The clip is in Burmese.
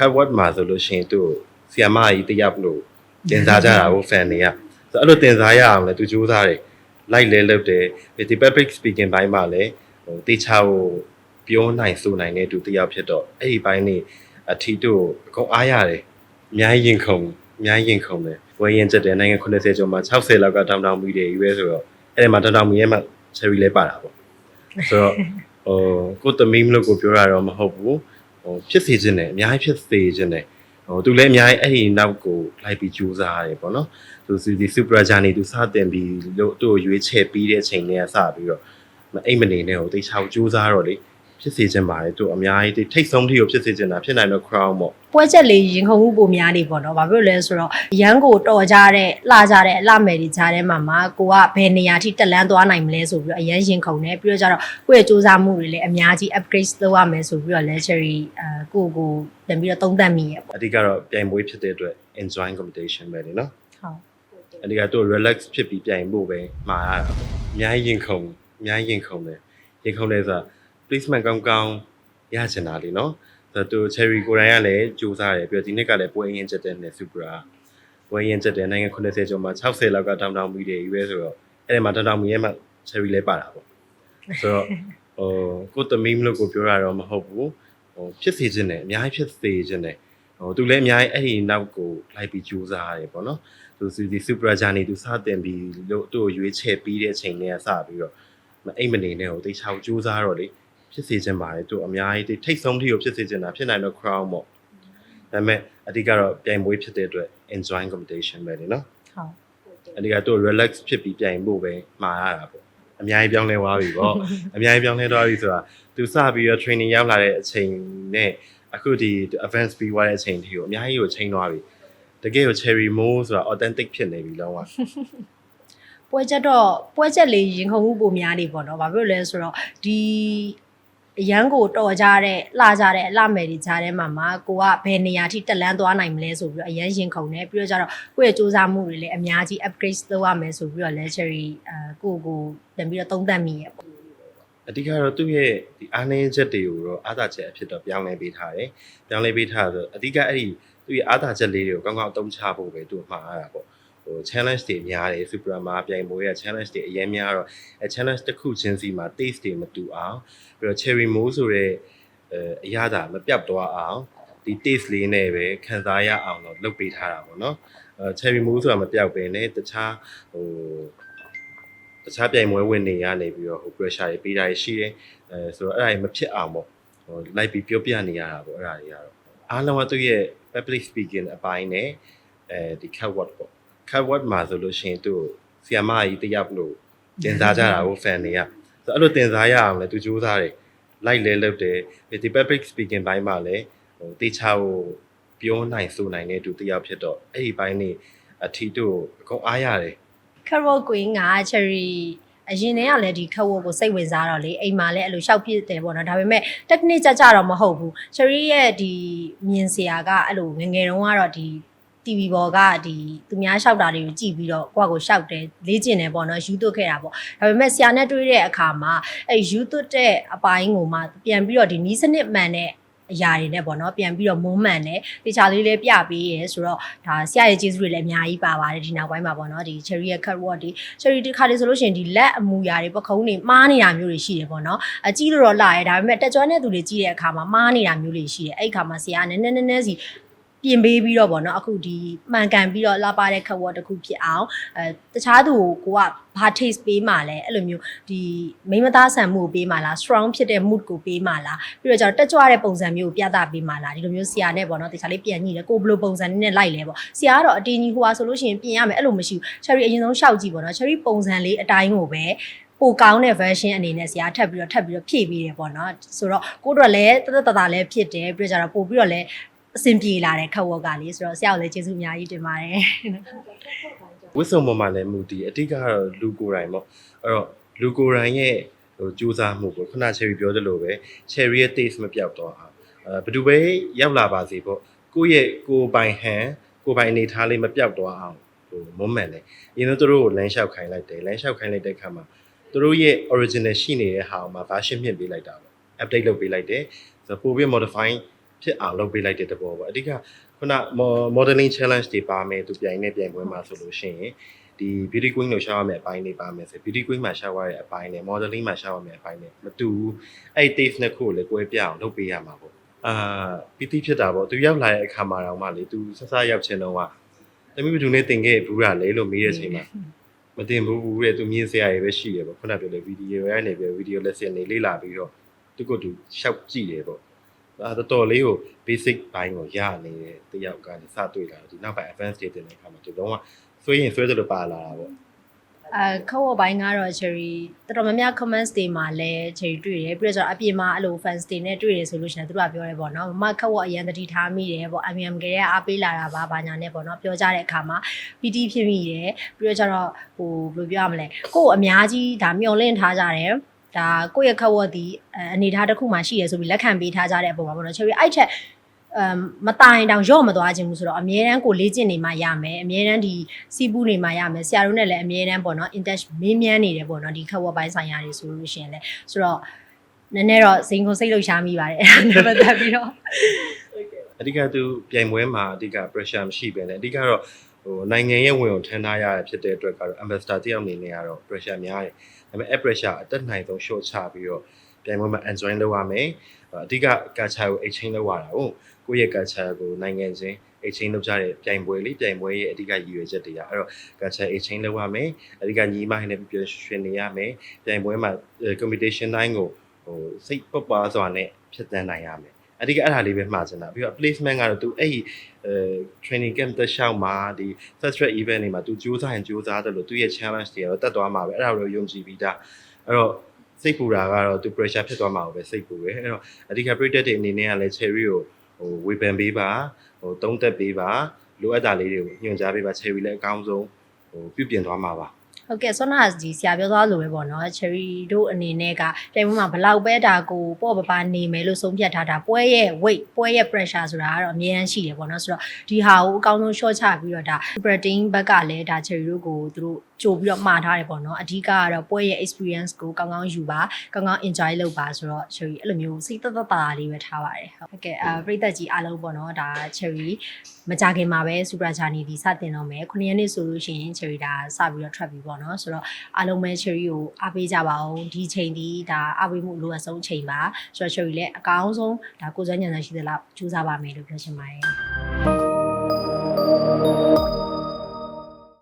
cut word မှာဆိုလို့ရှိရင်သူ့ဆီယမကြီးတယောက်လို့တင်စားကြတာကို fan တွေကဆိုအဲ့လိုတင်စားရအောင်လဲသူစူးစမ်းတယ်လိုက်လဲလုပ်တယ်ဒီ public speaking ဘိုင်းမှာလဲဟိုတေချာကိုပြောနိုင်ဆိုနိုင်တဲ့သူတယောက်ဖြစ်တော့အဲ့ဒီဘိုင်းနေအထီတို့အကုန်အားရတယ်အများကြီးရင်ခုန်အများကြီးရင်ခုန်တယ်ဝယ်ရင်ချက်တယ်နိုင်ငံ80ကျော်မှာ60လောက်ကတောင်းတောင်းပြီးတယ်ရွေးဆိုတော့အဲ့ဒီမှာတောင်းတောင်းပြီးရဲ့မှာ cherry လဲပါတာပေါ့ဆိုတော့ဟိုကိုသမီးမလို့ကိုပြောတာတော့မဟုတ်ဘူး ဟိုဖြစ်စေခြင်းနဲ့အများကြီးဖြစ်စေခြင်းနဲ့ဟိုသူလည်းအများကြီးအဲ့ဒီနောက်ကိုလိုက်ပြီးကြိုးစားရတယ်ပေါ့နော်သူစီဒီ super journey သူစတင်ပြီးလို့သူ့ကိုရွေးချယ်ပြီးတဲ့အချိန်တွေကစပြီးတော့မအိမ်မနေနဲ့ဟိုတိတ်ချောက်ကြိုးစားတော့လေ ဖြစ်စေခြင်းပါတယ်သူအများကြီးထိတ်ဆုံးထိကိုဖြစ်စေခြင်းတာဖြစ်နိုင်တော့ crown ပေါ့ပွဲချက်လေးရင်ခုန်မှုပုံများနေပေါ့နော်ဘာဖြစ်လို့လဲဆိုတော့ရန်ကိုတော်ကြတဲ့လှကြတဲ့အလှမယ်တွေကြားထဲမှာမှာကိုကဘယ်နေရာထိတက်လန်းသွားနိုင်မလဲဆိုပြီးတော့အရန်ရင်ခုန်တယ်ပြီးတော့ကျတော့ကိုယ့်ရဲ့စူးစမ်းမှုတွေလည်းအများကြီး upgrade လုပ်ရမယ်ဆိုပြီးတော့လဲ cherry အဲကိုကိုပြန်ပြီးတော့သုံးသပ်မိရပေါ့အဓိကတော့ပြိုင်ပွဲဖြစ်တဲ့အတွက် enjoy competition ပဲလေနော်ဟုတ်အဓိကသူ relax ဖြစ်ပြီးပြိုင်ဖို့ပဲမှာရတာပေါ့အများကြီးရင်ခုန်အများကြီးရင်ခုန်တယ်ရင်ခုန်လဲဆိုတာ placement ကောင်းကောင်းရချင်တာလीเนาะဆိုတော့သူ cherry ကိုယ်တိုင်ကလည်းစူးစမ်းတယ်ပြီးတော့ဒီနှစ်ကလည်းပွဲရင်ချက်တဲ့နဲ့ super ပွဲရင်ချက်တဲ့နိုင်ငံ80ကျော်မှာ60လောက်ကတောင်းတောင်းပြီးတယ်ရွေးဆိုတော့အဲ့ဒီမှာတောင်းတောင်းပြီးရဲ့မှာ cherry လဲပါတာပေါ့ဆိုတော့ဟိုကိုသမီးမလို့ကိုပြောတာတော့မဟုတ်ဘူးဟိုဖြစ်စေခြင်းနဲ့အများကြီးဖြစ်စေခြင်းနဲ့ဟိုသူလည်းအများကြီးအဲ့ဒီနောက်ကိုလိုက်ပြီးကြိုးစားရတယ်ပေါ့နော် သူစီဒီ super journey သူစတင်ပြီးလို့သူ့ကိုရွေးချယ်ပြီးတဲ့အချိန်တွေကစပြီးတော့မအိမ်မနေနဲ့ဟိုတိတ်ချောက်ကြိုးစားတော့လေ ဖြစ်စေချင်ပါတယ်သူအများကြီးထိတ်ဆုံးထိကိုဖြစ်စေချင်တာဖြစ်နိုင်တော့ crown ပေါ့ဒါပေမဲ့အဓိကတော့ပြိုင်ပွဲဖြစ်တဲ့အတွက် enjoy competition ပဲလေနော်ဟုတ်အဓိကသူ relax ဖြစ်ပြီးပြိုင်ဖို့ပဲမှာရတာပေါ့အများကြီးပြောင်းလဲသွားပြီပေါ့အများကြီးပြောင်းလဲသွားပြီဆိုတာသူစပြီးတော့ training ရောက်လာတဲ့အချိန်နဲ့အခုဒီ advance ပြီးသွားတဲ့အချိန်ထိကိုအများကြီးကိုချိန်သွားပြီတကယ်ကို cherry mo ဆိုတာ authentic ဖြစ်နေပြီလုံးဝပွဲချက်တော့ပွဲချက်လေးရင်ခုန်မှုပုံများနေပေါ့နော်ဘာဖြစ်လို့လဲဆိုတော့ဒီ အရန်ကိုတော်ကြတဲ့လှကြတဲ့အလှမယ်တွေကြားထဲမှာမှာကိုကဘယ်နေရာထိတက်လန်းသွားနိုင်မလဲဆိုပြီးတော့အရန်ရင်ခုန်တယ်ပြီးတော့ကျတော့ကိုယ့်ရဲ့စူးစမ်းမှုတွေလည်းအများကြီး upgrade လုပ်ရမယ်ဆိုပြီးတော့လဲ cherry အဲကိုကိုပြန်ပြီးတော့သုံးသပ်မိရပေါ့အဓိကတော့သူ့ရဲ့ဒီအားနည်းချက်တွေကိုတော့အားသာချက်အဖြစ်တော့ပြောင်းလဲပေးထားတယ်။ပြောင်းလဲပေးထားဆိုအဓိကအဲ့ဒီသူ့ရဲ့အားသာချက်လေးတွေကိုကောင်းကောင်းအသုံးချဖို့ပဲသူ့မှာအားရတာပေါ့။ ဟို challenge တွေများတယ် super မှာပြိုင်ပွဲရဲ့ challenge တွေအရင်များတော့အဲ challenge တစ်ခုချင်းစီမှာ taste တွေမတူအောင်ပြီးတော့ cherry mo ဆိုတဲ့အဲအရသာမပြတ်သွားအောင်ဒီ taste လေးနဲ့ပဲခံစားရအောင်တော့လုပ်ပေးထားတာပေါ့နော်။အဲ cherry mo ဆိုတာမပြောက်ပဲねတခြားဟိုတခြားပြိုင်ပွဲဝင်နေရနေပြီးတော့ဟို pressure တွေပေးတာရှိတယ်အဲဆိုတော့အဲ့ဒါတွေမဖြစ်အောင်ပေါ့ဟိုလိုက်ပြီးပြောပြနေရတာပေါ့အဲ့ဒါတွေကတော့အားလုံးကသူ့ရဲ့ public speaking အပိုင်းနဲ့အဲဒီ cut word ပေါ့ cut word မှာဆိုလို့ရှိရင်သူ့ဆီယမကြီးတယောက်လို့တင်စားကြတာကို fan တွေကဆိုအဲ့လိုတင်စားရအောင်လဲသူစူးစမ်းတယ်လိုက်လဲလုပ်တယ်ဒီ public speaking ဘိုင်းမှာလဲဟိုတေချာကိုပြောနိုင်ဆိုနိုင်တဲ့သူတယောက်ဖြစ်တော့အဲ့ဒီဘိုင်းနေအထီတို့အကုန်အားရတယ် carol queen က cherry အရင်တည်းကလည်းဒီခက်ဝတ်ကိုစိတ်ဝင်စားတော့လေအိမ်မှာလည်းအဲ့လိုရှောက်ပြစ်တယ်ပေါ့နော်ဒါပေမဲ့ technique ကြကြတော့မဟုတ်ဘူး cherry ရဲ့ဒီမြင်စရာကအဲ့လိုငယ်ငယ်တုန်းကတော့ဒီ TV ပေါ်ကဒီသူများရှောက်တာတွေကိုကြည့်ပြီးတော့ကိုယ့်ကိုရှောက်တယ်လေ့ကျင့်တယ်ပေါ့နော်ယူသွတ်ခဲ့တာပေါ့ဒါပေမဲ့ဆရာနဲ့တွေ့တဲ့အခါမှာအဲ့ယူသွတ်တဲ့အပိုင်းကိုမှပြန်ပြီးတော့ဒီနီးစနစ်မှန်တဲ့အရာတွေနဲ့ပေါ့နော်ပြန်ပြီးတော့မုံမှန်တယ်တေချာလေးလေးပြပေးရဲဆိုတော့ဒါဆရာရဲ့ကျေးဇူးတွေလည်းအများကြီးပါပါတယ်ဒီနောက်ပိုင်းမှာပေါ့နော်ဒီ cherry ရဲ့ cut word ဒီ cherry ဒီခါလေးဆိုလို့ရှိရင်ဒီလက်အမူအရာတွေပခုံးတွေမှားနေတာမျိုးတွေရှိတယ်ပေါ့နော်အကြည့်လို့တော့လာရဲဒါပေမဲ့တက်ကြွတဲ့သူတွေကြည့်တဲ့အခါမှာမှားနေတာမျိုးတွေရှိတယ်အဲ့ဒီခါမှာဆရာကနည်းနည်းနည်းနည်းစီ ပြင်ပေးပြီးတော့ဗောနော်အခုဒီမှန်ကန်ပြီးတော့လာပါတဲ့ခက်ဝတ်တစ်ခုဖြစ်အောင်အဲတခြားသူကိုကိုကဘာ taste ပေးမှလဲအဲ့လိုမျိုးဒီမိမသားဆန်မှုကိုပေးမှလား strong ဖြစ်တဲ့ mood ကိုပေးမှလားပြီးတော့ကျတော့တက်ကြွတဲ့ပုံစံမျိုးကိုပြသပေးမှလားဒီလိုမျိုးဆရာနဲ့ဗောနော်တခြားလေးပြန်ညှိတယ်ကိုဘယ်လိုပုံစံနဲ့လိုက်လဲဗောဆရာကတော့အတင်းကြီးဟိုဟာဆိုလို့ရှိရင်ပြင်ရမယ်အဲ့လိုမရှိဘူး cherry အရင်ဆုံးရှောက်ကြည့်ဗောနော် cherry ပုံစံလေးအတိုင်းကိုပဲပိုကောင်းတဲ့ version အနေနဲ့ဆရာထပ်ပြီးတော့ထပ်ပြီးတော့ဖြည့်ပေးတယ်ပေါ့နော်ဆိုတော့ကိုတို့လည်းတသက်တတာလည်းဖြစ်တယ်ပြီးတော့ကျတော့ပို့ပြီးတော့လည်း အဆင်ပြေလာတဲ့ခက်ဝက်ကလေးဆိုတော့ဆရာကိုလည်းကျေးဇူးအများကြီးတင်ပါတယ်ဝစ်စုံပေါ်မှာလည်းမူတည်အတိတ်ကတော့လူကိုယ်တိုင်ပေါ့အဲ့တော့လူကိုယ်တိုင်ရဲ့ဟိုစူးစမ်းမှုပေါ့ခုန cherry ပြောသလိုပဲ cherry ရဲ့ taste မပြောက်တော့အောင်အဲဘယ်သူပဲရောက်လာပါစေပေါ့ကိုယ့်ရဲ့ကိုယ်ပိုင်ဟန်ကိုယ်ပိုင်အနေထားလေးမပြောက်တော့အောင်ဟိုမွမ်းမှန်တယ်အရင်တော့သူတို့ကိုလမ်းလျှောက်ခိုင်းလိုက်တယ်လမ်းလျှောက်ခိုင်းလိုက်တဲ့အခါမှာသူတို့ရဲ့ original ရှိနေတဲ့ဟာကိုမှ version မြင့်ပေးလိုက်တာပေါ့ update လုပ်ပေးလိုက်တယ်ဆိုတော့ပိုပြီး modify ဖြစ်အောင်လုပ်ပေးလိုက်တဲ့တဘောပေါ့အဓိကခုန modeling challenge တွေပါမယ်သူပြိုင်နေပြိုင်ပွဲမှာဆိုလို့ရှိရင်ဒီ beauty queen လို့ရှာရမယ့်အပိုင်းတွေပါမယ်ဆို beauty queen မှာရှာရတဲ့အပိုင်းနဲ့ modeling မှာရှာရမယ့်အပိုင်းနဲ့မတူဘူးအဲ့ taste နှစ်ခုကိုလည်းကွဲပြားအောင်လုပ်ပေးရမှာပေါ့အာပီတိဖြစ်တာပေါ့သူရောက်လာတဲ့အခါမှာတော့မှလေသူဆဆရောက်ချင်တော့ကသမီးဘယ်သူနဲ့တင်ခဲ့ဘူးလားလေလို့မေးတဲ့အချိန်မှာမတင်ဘူးဘူးတဲ့သူမြင်စရာတွေပဲရှိတယ်ပေါ့ခုနပြောလေဗီဒီယိုရနေပြီးဗီဒီယိုလက်စင်နေလေးလာပြီးတော့သူကသူရှောက်ကြည့်တယ်ပေါ့ အဲတော်တော်လေးကို basic ဘိုင်းကိုရနေတဲ့တယောက်ကနေစတွေ့လာတော့ဒီနောက်ပိုင်း advanced တွေတင်တဲ့အခါမှာဒီလုံးဝဆွေးရင်ဆွဲတယ်လို့ပါလာတာပေါ့အဲခက်ဝတ်ပိုင်းကတော့ cherry တော်တော်များများ comments တွေမှာလည်း cherry တွေ့တယ်ပြီးတော့ကျတော့အပြင်မှာအဲ့လို fans တွေနဲ့တွေ့တယ်ဆိုလို့ရှိရင်သူတို့ကပြောရဲပေါ့နော်မမခက်ဝတ်အရင်တတိထားမိတယ်ပေါ့ MM ကလေးကအားပေးလာတာပါဘာညာနဲ့ပေါ့နော်ပြောကြတဲ့အခါမှာ PT ဖြစ်မိတယ်ပြီးတော့ကျတော့ဟိုဘယ်လိုပြောရမလဲကို့အများကြီးဒါမျောလင့်ထားကြတယ် ဒါကိုယ့်ရဲ့ခက်ဝတ်ဒီအနေထားတစ်ခုမှရှိရဆိုပြီးလက်ခံပေးထားကြတဲ့အပေါ်မှာပေါ့နော် cherry အဲ့ချက်အမ်မတိုင်တောင်ရော့မသွားခြင်းဘူးဆိုတော့အမြဲတမ်းကိုလေ့ကျင့်နေမှရမယ်အမြဲတမ်းဒီစီးပူးနေမှရမယ်ဆရာတို့နဲ့လည်းအမြဲတမ်းပေါ့နော် in touch မင်းမြန်းနေတယ်ပေါ့နော်ဒီခက်ဝက်ပိုင်းဆိုင်ရာတွေဆိုလို့ရှိရင်လည်းဆိုတော့နည်းနည်းတော့စိန်ကုန်စိတ်လှုပ်ရှားမိပါတယ်အဲ့ဒါနဲ့ပတ်သက်ပြီးတော့အဓိကသူပြိုင်ပွဲမှာအဓိက pressure မရှိပဲねအဓိကတော့ ဟိုနိုင်ငံရဲ့ဝင်ကိုထမ်းထားရတဲ့ဖြစ်တဲ့အတွက်ကတော့ ambassador တယောက်အနေနဲ့ကတော့ pressure များတယ်ဒါပေမဲ့ air pressure အတက်နိုင်ဆုံး short ချပြီးတော့ပြိုင်ပွဲမှာ enjoy လုပ်ရမယ်အဓိက culture ကို exchange လုပ်ရတာဟုတ်ကိုယ့်ရဲ့ culture ကိုနိုင်ငံချင်း exchange လုပ်ကြတဲ့ပြိုင်ပွဲလေးပြိုင်ပွဲရဲ့အဓိကရည်ရွယ်ချက်တွေကအဲ့တော့ culture exchange လုပ်ရမယ်အဓိကညီမဟင်းနဲ့ပြည့်ရွှင်နေရမယ်ပြိုင်ပွဲမှာ competition တိုင်းကိုဟိုစိတ်ပတ်ပါစွာနဲ့ဖြတ်သန်းနိုင်ရမယ် အဓိကအဲ့ဒါလေးပဲမှာချင်တာပြီးတော့ placement ကတော့သူအဲ့ဒီအဲ training camp တက်ရှောက်မှာဒီ first track event တွေမှာသူစူးစမ်းရင်စူးစမ်းတယ်လို့သူရဲ့ challenge တွေကတော့တက်သွားမှာပဲအဲ့ဒါကိုတော့ယုံကြည်ပြီးသားအဲ့တော့စိတ်ပူတာကတော့သူ pressure ဖြစ်သွားမှာပဲစိတ်ပူတယ်အဲ့တော့အဓိက project တွေအနေနဲ့ကလည်း cherry ကိုဟိုဝေဖန်ပေးပါဟိုတုံးသက်ပေးပါလိုအပ်တာလေးတွေကိုညွှန်ကြားပေးပါ cherry လည်းအကောင်းဆုံးဟိုပြုပြင်သွားမှာပါ ဟုတ်ကဲ့ဆောနာဒီဆရာပြောသွားလို့ပဲပေါ့နော် cherry တို့အနေနဲ့ကပြိုင်ပွဲမှာဘလောက်ပဲဒါကိုပေါ့ပပနေမယ်လို့ဆုံးဖြတ်ထားတာပွဲရဲ့ weight ပွဲရဲ့ pressure ဆိုတာကတော့အများကြီးရှိတယ်ပေါ့နော်ဆိုတော့ဒီဟာကိုအကောင်းဆုံး short ချပြီးတော့ဒါ protein ဘက်ကလည်းဒါ cherry တို့ကိုသူတို့ ကြိုပြီးတော့မှာထားတယ်ပေါ့နော်အဓိကကတော့ပွဲရဲ့ experience ကိုကောင်းကောင်းယူပါကောင်းကောင်း enjoy လုပ်ပါဆိုတော့ cherry အဲ့လိုမျိုးစိတ်သက်သက်သာသာလေးပဲထားပါတယ်ဟုတ်ကဲ့အာပြိသက်ကြီးအားလုံးပေါ့နော်ဒါ cherry မကြခင်မှာပဲ super journey ဒီစတင်တော့မယ်ခုနှစ်ရက်နေ့ဆိုလို့ရှိရင် cherry ဒါစပြီးတော့ track ပြီးပေါ့နော်ဆိုတော့အားလုံးပဲ cherry ကိုအားပေးကြပါအောင်ဒီချိန်ဒီဒါအားပေးမှုအလိုအဆုံးချိန်ပါဆိုတော့ cherry လည်းအကောင်းဆုံးဒါကိုယ်စွမ်းဉာဏ်ရှိသလားကြိုးစားပါမယ်လို့ပြောချင်ပါတယ်